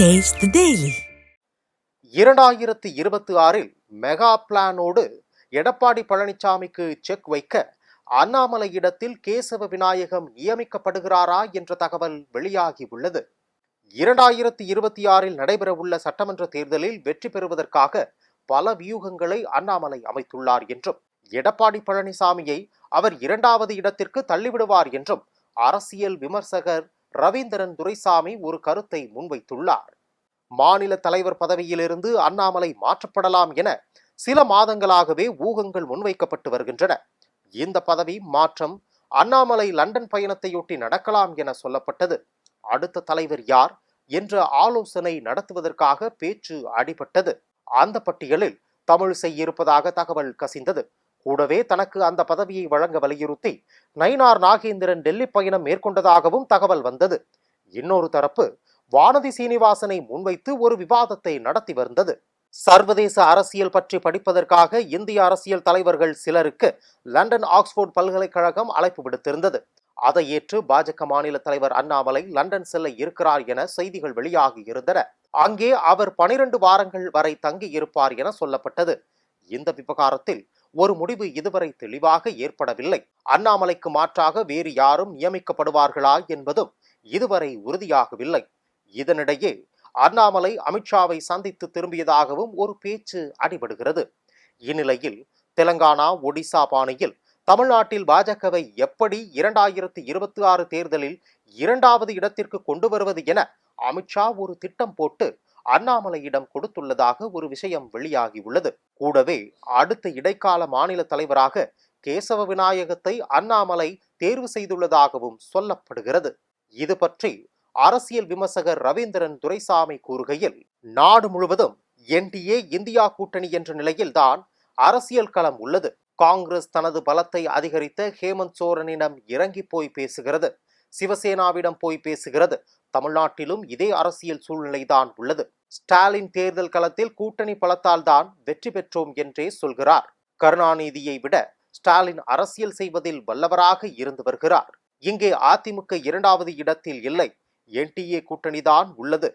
Taste the Daily. இருபத்தி ஆறில் mega பிளானோடு Edappadi பழனிசாமிக்கு செக் வைக்க அண்ணாமலை இடத்தில் கேசவ விநாயகம் நியமிக்கப்படுகிறாரா என்ற தகவல் வெளியாகி உள்ளது இரண்டாயிரத்தி இருபத்தி ஆறில் நடைபெறவுள்ள சட்டமன்ற தேர்தலில் வெற்றி பெறுவதற்காக பல வியூகங்களை அண்ணாமலை அமைத்துள்ளார் என்றும் எடப்பாடி பழனிசாமியை அவர் இரண்டாவது இடத்திற்கு தள்ளிவிடுவார் என்றும் அரசியல் விமர்சகர் ரவீந்திரன் துரைசாமி ஒரு கருத்தை முன்வைத்துள்ளார். மாநில தலைவர் பதவியிலிருந்து அண்ணாமலை மாற்றப்படலாம் என சில மாதங்களாகவே ஊகங்கள் முன்வைக்கப்பட்டு வருகின்றன. இந்த பதவி மாற்றம் அண்ணாமலை லண்டன் பயணத்தையொட்டி நடக்கலாம் என சொல்லப்பட்டது. அடுத்த தலைவர் யார் என்ற ஆலோசனை நடத்துவதற்காக பேச்சு அடிபட்டது. அந்த பட்டியலில் தமிழிசை இருப்பதாக தகவல் கசிந்தது. கூடவே தனக்கு அந்த பதவியை வழங்க வலியுறுத்தி நயினார் நாகேந்திரன் டெல்லி பயணம் மேற்கொண்டதாகவும் தகவல் வந்தது. இன்னொரு தரப்பு வானதி சீனிவாசனை முன்வைத்து ஒரு விவாதத்தை நடத்தி வந்தது. சர்வதேச அரசியல் பற்றி படிப்பதற்காக இந்திய அரசியல் தலைவர்கள் சிலருக்கு லண்டன் ஆக்ஸ்போர்ட் பல்கலைக்கழகம் அழைப்பு விடுத்திருந்தது. அதை ஏற்று பாஜக மாநில தலைவர் அண்ணாமலை லண்டன் செல்ல இருக்கிறார் என செய்திகள் வெளியாகி இருந்தன. அங்கே அவர் பனிரெண்டு வாரங்கள் வரை தங்கி இருப்பார் என சொல்லப்பட்டது. இந்த விவகாரத்தில் ஒரு முடிவு இதுவரை தெளிவாக ஏற்படவில்லை. அண்ணாமலைக்கு மாற்றாக வேறு யாரும் நியமிக்கப்படுவார்களா என்பதும் இதுவரை உறுதியாகவில்லை. இதனிடையே அண்ணாமலை அமித்ஷாவை சந்தித்து திரும்பியதாகவும் ஒரு பேச்சு அடிபடுகிறது. இந்நிலையில் தெலங்கானா ஒடிசா பாணியில் தமிழ்நாட்டில் பாஜகவை எப்படி இரண்டாயிரத்தி இருபத்தி ஆறு தேர்தலில் இரண்டாவது இடத்திற்கு கொண்டு வருவது என அமித்ஷா ஒரு திட்டம் போட்டு அண்ணாமலையிடம் கொடுத்துள்ளதாக ஒரு விஷயம் வெளியாகியுள்ளது. கூடவே அடுத்த இடைக்கால மாநில தலைவராக கேசவ விநாயகத்தை அண்ணாமலை தேர்வு செய்துள்ளதாகவும் சொல்லப்படுகிறது. இது பற்றி அரசியல் விமர்சகர் ரவீந்திரன் துரைசாமி கூறுகையில் நாடு முழுவதும் என்டிஏ இந்தியா கூட்டணி என்ற நிலையில்தான் அரசியல் களம் உள்ளது. காங்கிரஸ் தனது பலத்தை அதிகரித்த ஹேமந்த் சோரனிடம் இறங்கி போய் பேசுகிறது. சிவசேனாவிடம் போய் பேசுகிறது. தமிழ்நாட்டிலும் இதே அரசியல் சூழ்நிலைதான் உள்ளது. ஸ்டாலின் தேர்தல் களத்தில் கூட்டணி பலத்தால் தான் வெற்றி பெற்றோம் என்றே சொல்கிறார். கருணாநிதியை விட ஸ்டாலின் அரசியல் செய்வதில் வல்லவராக இருந்து வருகிறார். இங்கே அதிமுக இரண்டாவது இடத்தில் இல்லை. என்டிஏ கூட்டணிதான் உள்ளது.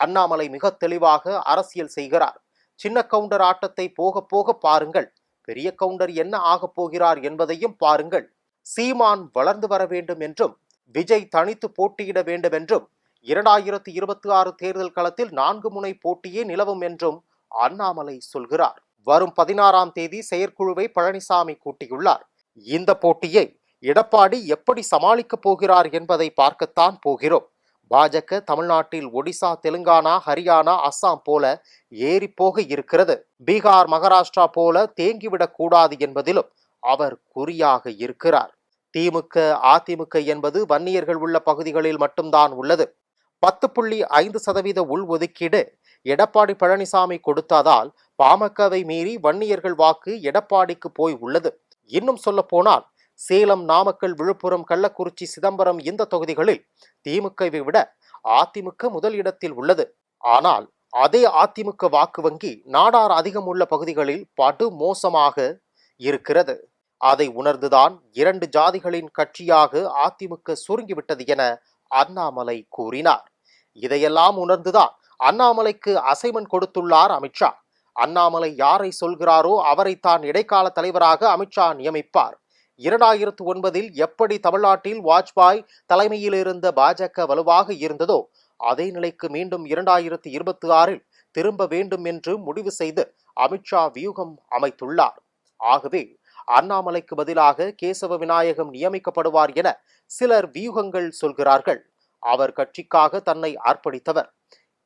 அண்ணாமலை மிக தெளிவாக அரசியல் செய்கிறார். சின்ன கவுண்டர் ஆட்டத்தை போக போக பாருங்கள். பெரிய கவுண்டர் என்ன ஆகப் போகிறார் என்பதையும் பாருங்கள். சீமான் வளர்ந்து வர வேண்டும் என்றும் விஜய் தனித்து போட்டியிட வேண்டும் என்றும் இரண்டாயிரத்தி இருபத்தி ஆறு தேர்தல் களத்தில் நான்கு முனை போட்டியே நிலவும் என்றும் அண்ணாமலை சொல்கிறார். வரும் பதினாறாம் தேதி செயற்குழுவை பழனிசாமி கூட்டியுள்ளார். இந்த போட்டியை எடப்பாடி எப்படி சமாளிக்கப் போகிறார் என்பதை பார்க்கத்தான் போகிறோம். பாஜக தமிழ்நாட்டில் ஒடிசா தெலுங்கானா ஹரியானா அஸ்ஸாம் போல ஏறி போக இருக்கிறது. பீகார் மகாராஷ்டிரா போல தேங்கிவிடக் கூடாது என்பதிலும் அவர் குறியாக இருக்கிறார். திமுக அதிமுக என்பது வன்னியர்கள் உள்ள பகுதிகளில் மட்டும்தான் உள்ளது. பத்து புள்ளி ஐந்து சதவீத உள்ஒதுக்கீடு எடப்பாடி பழனிசாமி கொடுத்ததால் பாமகவை மீறி வன்னியர்கள் வாக்கு எடப்பாடிக்கு போய் உள்ளது. இன்னும் சொல்ல போனால் சேலம் நாமக்கல் விழுப்புரம் கள்ளக்குறிச்சி சிதம்பரம் இந்த தொகுதிகளில் திமுகவை விட அதிமுக முதல் இடத்தில் உள்ளது. ஆனால் அதே அதிமுக வாக்கு வங்கி நாடார் அதிகம் உள்ள பகுதிகளில் படு மோசமாக இருக்கிறது. அதை உணர்ந்துதான் இரண்டு ஜாதிகளின் கட்சியாக அதிமுக சுருங்கிவிட்டது என அண்ணாமலை கூறினார். இதையெல்லாம் உணர்ந்துதான் அண்ணாமலைக்கு அசைமன் கொடுத்துள்ளார் அமித்ஷா அண்ணாமலை யாரை சொல்கிறாரோ அவரைத்தான் இடைக்கால தலைவராக அமித்ஷா நியமிப்பார். இரண்டாயிரத்து ஒன்பதில் எப்படி தமிழ்நாட்டில் வாஜ்பாய் தலைமையில் இருந்த பாஜக வலுவாக இருந்ததோ அதே நிலைக்கு மீண்டும் இரண்டாயிரத்து இருபத்தி ஆறில் திரும்ப வேண்டும் என்று முடிவு செய்து அமித்ஷா வியூகம் அமைத்துள்ளார். ஆகவே அண்ணாமலைக்கு பதிலாக கேசவ விநாயகம் நியமிக்கப்படுவார் என சிலர் வியூகங்கள் சொல்கிறார்கள். அவர் கட்சிக்காக தன்னை அர்ப்பணித்தவர்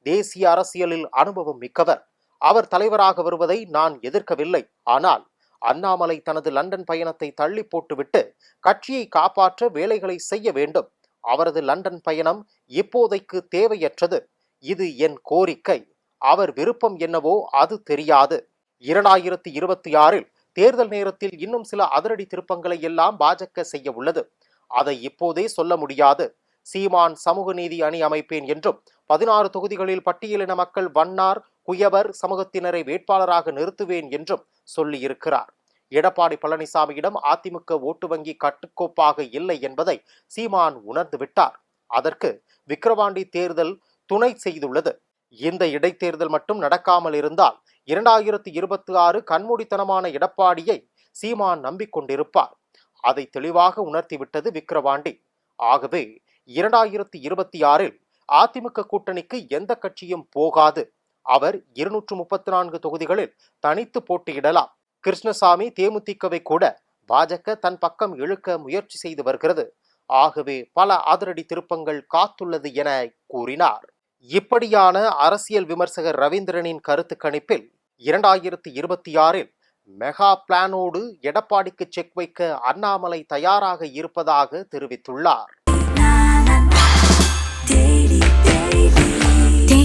தேசிய அரசியலில் அனுபவம் மிக்கவர். அவர் தலைவராக வருவதை நான் எதிர்க்கவில்லை. ஆனால் அண்ணாமலை தனது லண்டன் பயணத்தை தள்ளி போட்டுவிட்டு கட்சியை காப்பாற்ற வேலைகளை செய்ய வேண்டும். அவரது லண்டன் பயணம் இப்போதைக்கு தேவையற்றது. இது என் கோரிக்கை. அவர் விருப்பம் என்னவோ அது தெரியாது. இரண்டாயிரத்தி இருபத்தி ஆறில் தேர்தல் நேரத்தில் இன்னும் சில அதிரடி திருப்பங்களை எல்லாம் பாஜக செய்ய உள்ளது. அதை இப்போதே சொல்ல முடியாது. சீமான் சமூக நீதி அணி அமைப்பேன் என்றும் பதினாறு தொகுதிகளில் பட்டியலின மக்கள் வண்ணார் குயவர் சமூகத்தினரை வேட்பாளராக நிறுத்துவேன் என்றும் சொல்லியிருக்கிறார். எடப்பாடி பழனிசாமியிடம் அதிமுக ஓட்டு வங்கி கட்டுக்கோப்பாக இல்லை என்பதை சீமான் உணர்ந்து விட்டார். அதற்கு விக்கிரவாண்டி தேர்தல் துணை செய்துள்ளது. இந்த இடைத்தேர்தல் மட்டும் நடக்காமல் இருந்தால் இரண்டாயிரத்தி இருபத்தி ஆறு கண்மூடித்தனமான எடப்பாடியை சீமான் நம்பிக்கொண்டிருப்பார். அதை தெளிவாக உணர்த்திவிட்டது விக்கிரவாண்டி. ஆகவே இரண்டாயிரத்தி இருபத்தி ஆறில் அதிமுக கூட்டணிக்கு எந்த கட்சியும் போகாது. அவர் இருநூற்று முப்பத்தி நான்கு தொகுதிகளில் தனித்து போட்டியிடலாம். கிருஷ்ணசாமி தேமுதிகவை கூட பாஜக தன் பக்கம் இழுக்க முயற்சி செய்து வருகிறது. ஆகவே பல அதிரடி திருப்பங்கள் காத்துள்ளது என கூறினார். இப்படியான அரசியல் விமர்சகர் ரவீந்திரனின் கருத்து கணிப்பில் இரண்டாயிரத்தி இருபத்தி ஆறில் மெகா பிளானோடு எடப்பாடிக்கு செக் வைக்க அண்ணாமலை தயாராக இருப்பதாக தெரிவித்துள்ளார்.